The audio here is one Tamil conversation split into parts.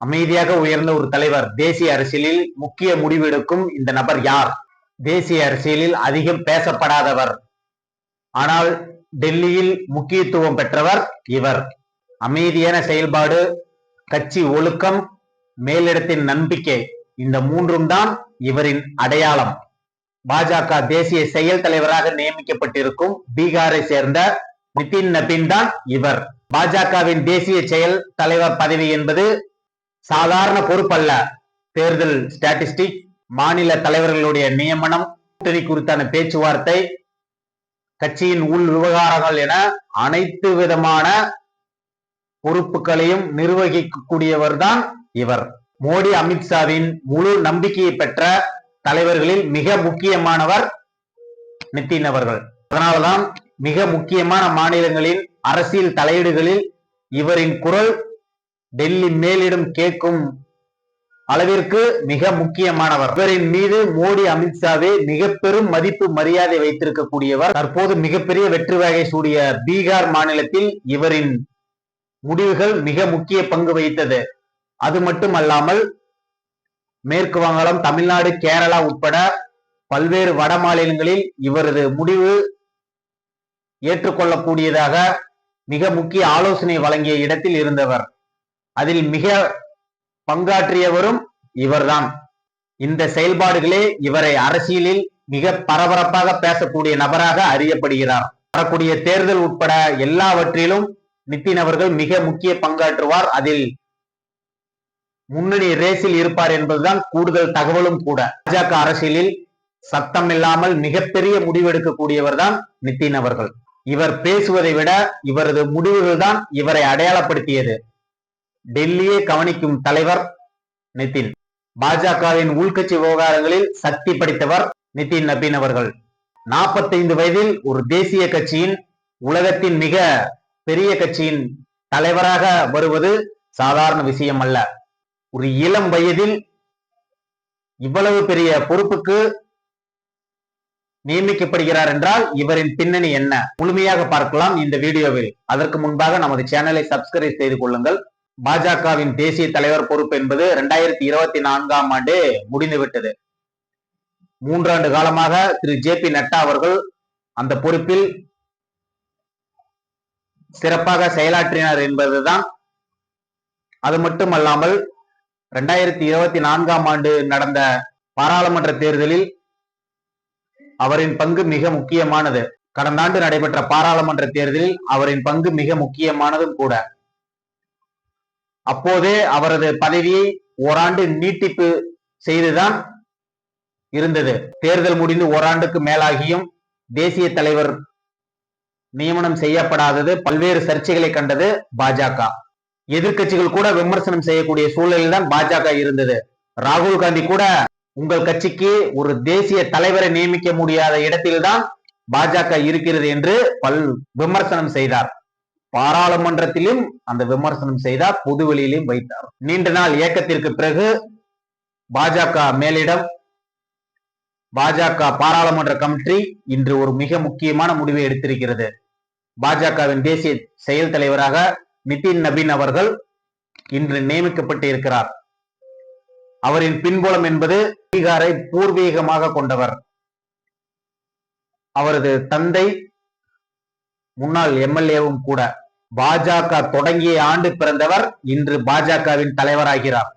அமைதியாக உயர்ந்த ஒரு தலைவர். தேசிய அரசியலில் முக்கிய முடிவெடுக்கும் இந்த நபர் யார்? தேசிய அரசியலில் அதிகம் பேசப்படாதவர். ஆனால் டெல்லியில் முக்கியத்துவம் பெற்றவர் இவர். அமைதியான செயல்பாடு கட்சி ஒழுக்கம் மேலிடத்தின் நம்பிக்கை இந்த மூன்றும் தான் இவரின் அடையாளம். பாஜக தேசிய செயல் தலைவராக நியமிக்கப்பட்டிருக்கும் பீகாரை சேர்ந்த நிதின் நபின் தான் இவர். பாஜகவின் தேசிய செயல் தலைவர் பதவி என்பது சாதாரண பொறுப்பல்ல. தேர்தல் ஸ்டாட்டிஸ்டிக் மாநில தலைவர்களுடைய நியமனம் கூட்டணி குறித்தான பேச்சுவார்த்தை கட்சியின் உள் விவகாரங்கள் என அனைத்து விதமான பொறுப்புகளையும் நிர்வகிக்கக்கூடியவர் தான் இவர். மோடி அமித்ஷாவின் முழு நம்பிக்கையை பெற்ற தலைவர்களில் மிக முக்கியமானவர் நிதின் அவர்கள். அதனால்தான் மிக முக்கியமான மாநிலங்களின் அரசியல் தலையீடுகளில் இவரின் குரல் டெல்லி மேலிடம் கேட்கும் அளவிற்கு மிக முக்கியமானவர். இவரின் மீது மோடி அமித்ஷாவே மிக பெரும் மதிப்பு மரியாதை வைத்திருக்கக்கூடியவர். தற்போது மிகப்பெரிய வெற்றி வகை சூடிய பீகார் மாநிலத்தில் இவரின் முடிவுகள் மிக முக்கிய பங்கு வகித்தது. அது மட்டுமல்லாமல் மேற்கு வங்காளம் தமிழ்நாடு கேரளா உட்பட பல்வேறு வட மாநிலங்களில் இவரது முடிவு ஏற்றுக்கொள்ளக்கூடியதாக மிக முக்கிய ஆலோசனை வழங்கிய இடத்தில் இருந்தவர். அதில் மிக பங்காற்றியவரும் இவர்தான். இந்த செயல்பாடுகளே இவரை அரசியலில் மிக பரபரப்பாக பேசக்கூடிய நபராக அறியப்படுகிறார். வரக்கூடிய தேர்தல் உட்பட எல்லாவற்றிலும் நிதின் அவர்கள் மிக முக்கிய பங்காற்றுவார். அதில் முன்னணி ரேஸில் இருப்பார் என்பதுதான் கூடுதல் தகவலும் கூட. பாஜக அரசியலில் சத்தம் இல்லாமல் மிகப்பெரிய முடிவெடுக்கக்கூடியவர் தான் நிதின் அவர்கள். இவர் பேசுவதை விட இவரது முடிவுகள் தான் இவரை அடையாளப்படுத்தியது. டெல்லியை கவனிக்கும் தலைவர் நிதின். பாஜகவின் உள்கட்சி விவகாரங்களில் சக்தி படைத்தவர் நிதின் நபீன் அவர்கள். நாற்பத்தைந்து வயதில் ஒரு தேசிய கட்சியின் உலகத்தின் மிக பெரிய கட்சியின் தலைவராக வருவது சாதாரண விஷயம் அல்ல. ஒரு இளம் வயதில் இவ்வளவு பெரிய பொறுப்புக்கு நியமிக்கப்படுகிறார் என்றால் இவரின் பின்னணி என்ன? முழுமையாக பார்க்கலாம் இந்த வீடியோவில். அதற்கு முன்பாக நமது சேனலை சப்ஸ்கிரைப் செய்து கொள்ளுங்கள். பாஜகவின் தேசிய தலைவர் பொறுப்பு என்பது இரண்டாயிரத்தி இருபத்தி நான்காம் ஆண்டு முடிந்துவிட்டது மூன்றாண்டு காலமாக திரு ஜே பி நட்டா அவர்கள் அந்த பொறுப்பில் சிறப்பாக செயலாற்றினார் என்பதுதான். அது மட்டுமல்லாமல் இரண்டாயிரத்தி இருபத்தி நான்காம் ஆண்டு நடந்த பாராளுமன்ற தேர்தலில் அவரின் பங்கு மிக முக்கியமானது. கடந்த ஆண்டு நடைபெற்ற பாராளுமன்ற தேர்தலில் அவரின் பங்கு மிக முக்கியமானதும் கூட. அப்போதே அவரது பதவியை ஓராண்டு நீட்டிப்பு செய்துதான் இருந்தது. தேர்தல் முடிந்து ஓராண்டுக்கு மேலாகியும் தேசிய தலைவர் நியமனம் செய்யப்படாதது பல்வேறு சர்ச்சைகளை கண்டது பாஜக. எதிர்க்கட்சிகள் கூட விமர்சனம் செய்யக்கூடிய சூழலில் தான் பாஜக இருந்தது. ராகுல் காந்தி கூட உங்கள் கட்சிக்கு ஒரு தேசிய தலைவரை நியமிக்க முடியாத இடத்தில்தான் பாஜக இருக்கிறது என்று பல் விமர்சனம் செய்தார். பாராளுமன்றத்திலும் அந்த விமர்சனம் செய்தார் பொதுவெளியிலும் வைத்தார். நீண்ட நாள் இயக்கத்திற்கு பிறகு பாஜக மேலிடம் பாஜக பாராளுமன்ற கமிட்டி இன்று ஒரு மிக முக்கியமான முடிவை எடுத்திருக்கிறது. பாஜகவின் தேசிய செயல் தலைவராக நிதின் நபீன் அவர்கள் இன்று நியமிக்கப்பட்டு இருக்கிறார். அவரின் பின்புலம் என்பது பீகாரை பூர்வீகமாக கொண்டவர். அவரது தந்தை முன்னாள் எம்எல்ஏவும் கூட. பாஜக தொடங்கிய ஆண்டு பிறந்தவர் இன்று பாஜகவின் தலைவராகிறார்.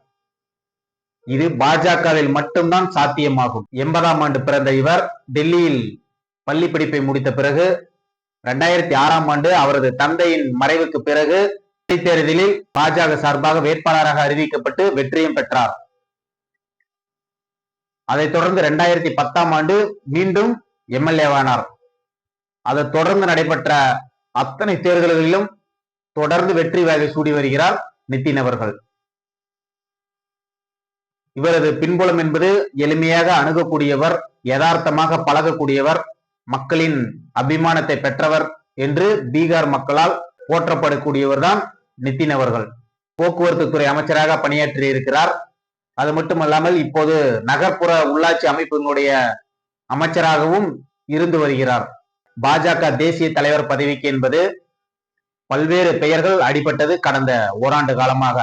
இது பாஜகவில் மட்டும்தான் சாத்தியமாகும். எண்பதாம் ஆண்டு பிறந்த இவர் டெல்லியில் பள்ளி படிப்பை முடித்த பிறகு இரண்டாயிரத்தி ஆறாம் ஆண்டு அவரது தந்தையின் மறைவுக்கு பிறகு தேர்தலில் பாஜக சார்பாக வேட்பாளராக அறிவிக்கப்பட்டு வெற்றியும் பெற்றார். அதைத் தொடர்ந்து இரண்டாயிரத்தி பத்தாம் ஆண்டு மீண்டும் எம்எல்ஏவானார். அதை தொடர்ந்து நடைபெற்ற அத்தனை தேர்தல்களிலும் தொடர்ந்து வெற்றி வேகை சூடி வருகிறார் நிதின் அவர்கள். இவரது பின்புலம் என்பது எளிமையாக அணுகக்கூடியவர் யதார்த்தமாக பழகக்கூடியவர் மக்களின் அபிமானத்தை பெற்றவர் என்று பீகார் மக்களால் போற்றப்படக்கூடியவர் தான் நிதின் அவர்கள். போக்குவரத்து துறை அமைச்சராக பணியாற்றி இருக்கிறார் அது மட்டுமல்லாமல் இப்போது நகர்ப்புற உள்ளாட்சி அமைப்பினுடைய அமைச்சராகவும் இருந்து வருகிறார். பாஜக தேசிய தலைவர் பதவிக்கு என்பது பல்வேறு பெயர்கள் அடிபட்டது கடந்த ஓராண்டு காலமாக.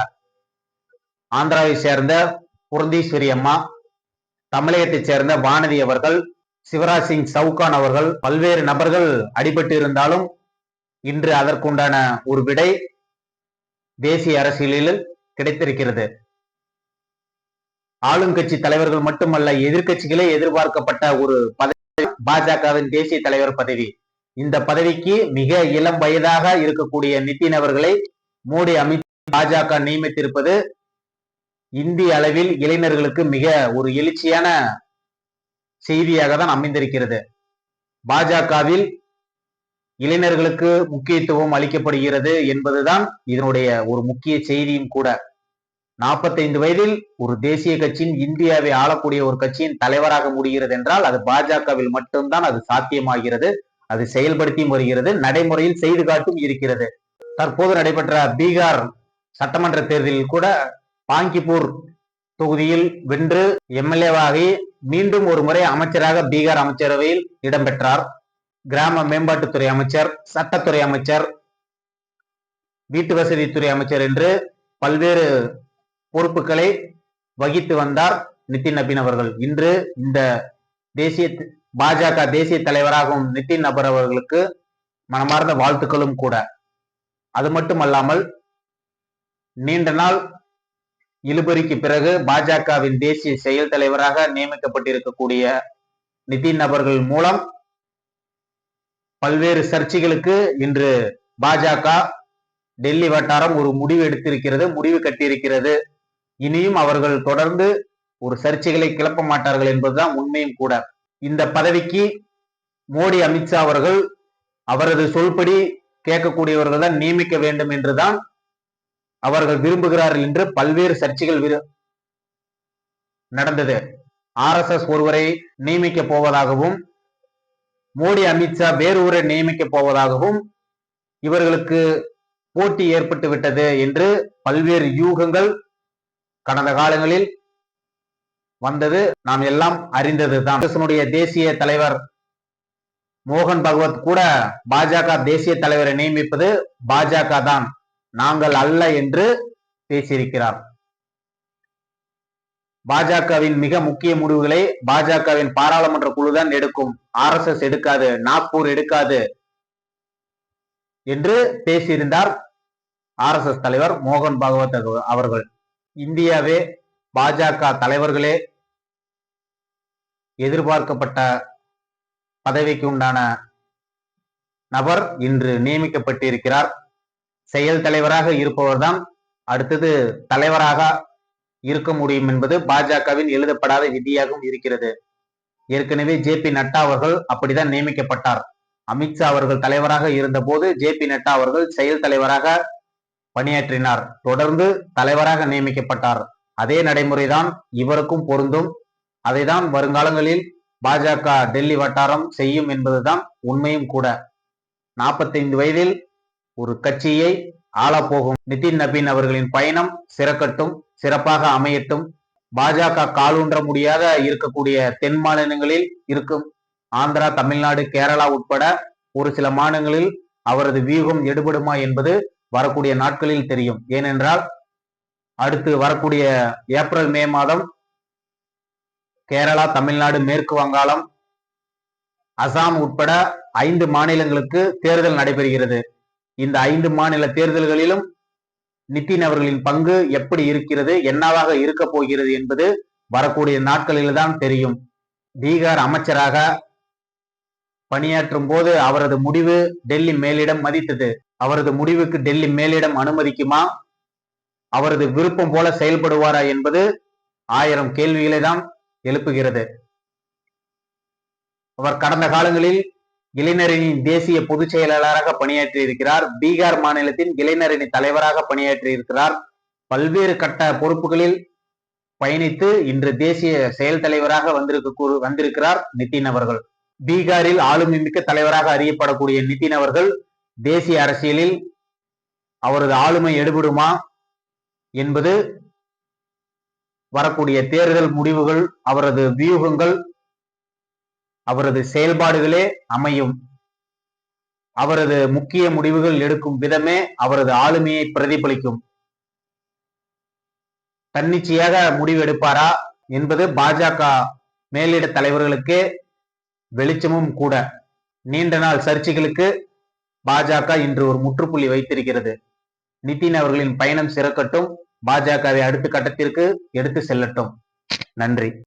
ஆந்திராவை சேர்ந்த புரந்தீஸ்வரி அம்மா தமிழகத்தைச் சேர்ந்த வானதி அவர்கள் சிவராஜ் சிங் சவுகான் அவர்கள் பல்வேறு நபர்கள் அடிபட்டு இருந்தாலும் இன்று அதற்குண்டான ஒரு விடை தேசிய அரசியலில் கிடைத்திருக்கிறது. ஆளுங்கட்சி தலைவர்கள் மட்டுமல்ல எதிர்க்கட்சிகளே எதிர்பார்க்கப்பட்ட ஒரு பதவி பாஜகவின் தேசிய தலைவர் பதவி. இந்த பதவிக்கு மிக இளம் வயதாக இருக்கக்கூடிய நிதின் அவர்களை மோடி அமித் பாஜக நியமித்திருப்பது இந்திய அளவில் இளைஞர்களுக்கு மிக ஒரு எழுச்சியான செய்தியாக தான் அமைந்திருக்கிறது. பாஜகவில் இளைஞர்களுக்கு முக்கியத்துவம் அளிக்கப்படுகிறது என்பதுதான் இதனுடைய ஒரு முக்கிய செய்தியும் கூட. நாற்பத்தைந்து வயதில் ஒரு தேசிய கட்சியின் இந்தியாவை ஆளக்கூடிய ஒரு கட்சியின் தலைவராக முடிகிறது என்றால் அது பாஜகவில் மட்டும்தான் அது சாத்தியமாகிறது. அது செயல்படுத்தியும் வருகிறது நடைமுறையில் செய்து காட்டும் இருக்கிறது. தற்போது நடைபெற்ற பீகார் சட்டமன்ற தேர்தலில் கூட பாங்கிப்பூர் தொகுதியில் வென்று எம்எல்ஏவாகி மீண்டும் ஒரு முறை அமைச்சராக பீகார் அமைச்சரவையில் இடம்பெற்றார். கிராம மேம்பாட்டுத்துறை அமைச்சர் சட்டத்துறை அமைச்சர் வீட்டு வசதித்துறை அமைச்சர் என்று பல்வேறு பொறுப்புகளை வகித்து வந்தார் நிதின் நபின் அவர்கள். இன்று இந்த தேசிய பாஜக தேசிய தலைவராகவும் நிதின் நபர் அவர்களுக்கு மனமார்ந்த வாழ்த்துக்களும் கூட. அது மட்டுமல்லாமல் நீண்ட நாள் இழுபறிக்கு பிறகு பாஜகவின் தேசிய செயல் தலைவராக நியமிக்கப்பட்டிருக்கக்கூடிய நிதின் நபர்கள் மூலம் பல்வேறு சர்ச்சைகளுக்கு இன்று பாஜக டெல்லி வட்டாரம் ஒரு முடிவு எடுத்திருக்கிறது முடிவு கட்டியிருக்கிறது. இனியும் அவர்கள் தொடர்ந்து ஒரு சர்ச்சைகளை கிளப்ப மாட்டார்கள் என்பதுதான் உண்மையும் கூட. இந்த பதவிக்கு மோடி அமித்ஷா அவர்கள் அவரது சொல்படி கேட்கக்கூடியவர்கள் தான் நியமிக்க வேண்டும் என்றுதான் அவர்கள் விரும்புகிறார்கள் என்று பல்வேறு சர்ச்சைகள் நடந்தது. ஆர் எஸ் எஸ் ஒருவரை நியமிக்க போவதாகவும் மோடி அமித்ஷா வேறொருவரை நியமிக்க போவதாகவும் இவர்களுக்கு போட்டி ஏற்பட்டு விட்டது என்று பல்வேறு யூகங்கள் கடந்த காலங்களில் வந்தது. நாம் எல்லாம் அறிந்தது தான் தேசிய தலைவர் மோகன் பகவத் கூட பாஜக தேசிய தலைவரை நியமிப்பது பாஜக தான் நாங்கள் அல்ல என்று பேசியிருக்கிறார். பாஜகவின் மிக முக்கிய முடிவுகளை பாஜகவின் பாராளுமன்ற குழுதான் எடுக்கும். ஆர் எஸ் எஸ் எடுக்காது நாக்பூர் எடுக்காது என்று பேசியிருந்தார் ஆர் எஸ் எஸ் தலைவர் மோகன் பாகவத் அவர்கள். இந்தியாவே பாஜக தலைவர்களே எதிர்பார்க்கப்பட்ட பதவிக்கு உண்டான நபர் இன்று நியமிக்கப்பட்டிருக்கிறார். செயல் தலைவராக இருப்பவர்தான் அடுத்தது தலைவராக இருக்க முடியும் என்பது பாஜகவின் எழுதப்படாத விதியாகவும் இருக்கிறது. ஏற்கனவே ஜே பி நட்டா அவர்கள் அப்படிதான் நியமிக்கப்பட்டார். அமித்ஷா அவர்கள் தலைவராக இருந்தபோது ஜே பி நட்டா அவர்கள் செயல் தலைவராக பணியாற்றினார். தொடர்ந்து தலைவராக நியமிக்கப்பட்டார். அதே நடைமுறைதான் இவருக்கும் பொருந்தும். அதைதான் வருங்காலங்களில் பாஜக டெல்லி வட்டாரம் செய்யும் என்பதுதான் உண்மையும் கூட. நாற்பத்தைந்து வயதில் ஒரு கட்சியை ஆளப்போகும். நிதின் நபீன் அவர்களின் பயணம் சிறக்கட்டும் சிறப்பாக அமையட்டும். பாஜக காலூன்ற முடியாத இருக்கக்கூடிய தென் மாநிலங்களில் இருக்கும். ஆந்திரா தமிழ்நாடு கேரளா உட்பட ஒரு சில மாநிலங்களில் அவரது வியூகம் எடுபடுமா என்பது வரக்கூடிய நாட்களில் தெரியும். ஏனென்றால் அடுத்து வரக்கூடிய ஏப்ரல் மே மாதம் கேரளா தமிழ்நாடு மேற்கு வங்காளம் அசாம் உட்பட ஐந்து மாநிலங்களுக்கு தேர்தல் நடைபெறுகிறது. இந்த ஐந்து மாநில தேர்தல்களிலும் நிதின் அவர்களின் பங்கு எப்படி இருக்கிறது என்னவாக இருக்க போகிறது என்பது வரக்கூடிய நாட்களில் தான் தெரியும். பீகார் அமைச்சராக பணியாற்றும் போது அவரது முடிவு டெல்லி மேலிடம் மதித்தது. அவரது முடிவுக்கு டெல்லி மேலிடம் அனுமதிக்குமா? அவரது விருப்பம் போல செயல்படுவாரா என்பது ஆயிரம் கேள்விகளை தான் எழுப்புகிறது. அவர் கடந்த காலங்களில் இளைஞரணியின் தேசிய பொதுச் செயலாளராக பணியாற்றி இருக்கிறார் பீகார் மாநிலத்தின் இளைஞரணி தலைவராக பணியாற்றி இருக்கிறார் பல்வேறு கட்ட பொறுப்புகளில் பயணித்து இன்று தேசிய செயல் தலைவராக வந்திருக்க வந்திருக்கிறார் நிதின் அவர்கள். பீகாரில் ஆளுமை மிக்க தலைவராக அறியப்படக்கூடிய நிதின் அவர்கள் தேசிய அரசியலில் அவரது ஆளுமை எடுபடுமா என்பது வரக்கூடிய தேர்தல் முடிவுகள் அவரது வியூகங்கள் அவரது செயல்பாடுகளே அமையும். அவரது முக்கிய முடிவுகள் எடுக்கும் விதமே அவரது ஆளுமையை பிரதிபலிக்கும். தன்னிச்சையாக முடிவெடுப்பாரா என்பது பாஜக மேலிட தலைவர்களுக்கு வெளிச்சமும் கூட. நீண்ட நாள் சர்ச்சைகளுக்கு பாஜக இன்று ஒரு முற்றுப்புள்ளி வைத்திருக்கிறது. நிதின் அவர்களின் பயணம் சிறக்கட்டும். பாஜகவை அடுத்த கட்டத்திற்கு எடுத்து செல்லட்டும். நன்றி.